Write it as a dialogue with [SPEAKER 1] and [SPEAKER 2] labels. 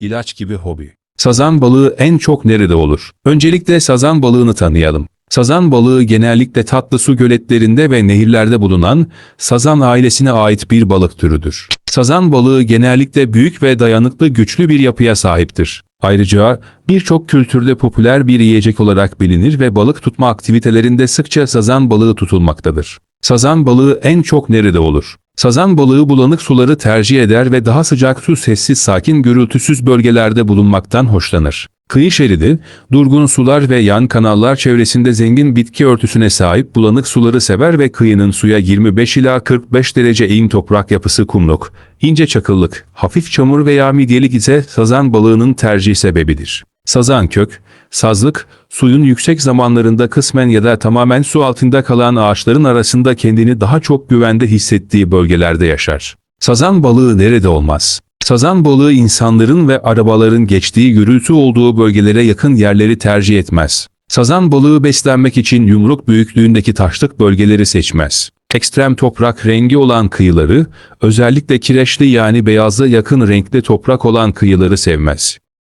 [SPEAKER 1] ilaç gibi hobi. Sazan balığı en çok nerede olur? Öncelikle sazan balığını tanıyalım. Sazan balığı genellikle tatlı su göletlerinde ve nehirlerde bulunan sazan ailesine ait bir balık türüdür. Sazan balığı genellikle büyük ve dayanıklı güçlü bir yapıya sahiptir. Ayrıca birçok kültürde popüler bir yiyecek olarak bilinir ve balık tutma aktivitelerinde sıkça sazan balığı tutulmaktadır. Sazan balığı en çok nerede olur? Sazan balığı bulanık suları tercih eder ve daha sıcak su sessiz sakin gürültüsüz bölgelerde bulunmaktan hoşlanır. Kıyı şeridi, durgun sular ve yan kanallar çevresinde zengin bitki örtüsüne sahip bulanık suları sever ve kıyının suya 25 ila 45 derece eğim toprak yapısı kumluk, ince çakıllık, hafif çamur veya midyelik ise sazan balığının tercih sebebidir. Sazan kök, sazlık, suyun yüksek zamanlarında kısmen ya da tamamen su altında kalan ağaçların arasında kendini daha çok güvende hissettiği bölgelerde yaşar. Sazan balığı nerede olmaz? Sazan balığı insanların ve arabaların geçtiği gürültü olduğu bölgelere yakın yerleri tercih etmez. Sazan balığı beslenmek için yumruk büyüklüğündeki taşlık bölgeleri seçmez. Ekstrem toprak rengi olan kıyıları, özellikle kireçli yani beyaza yakın renkli toprak olan kıyıları sevmez.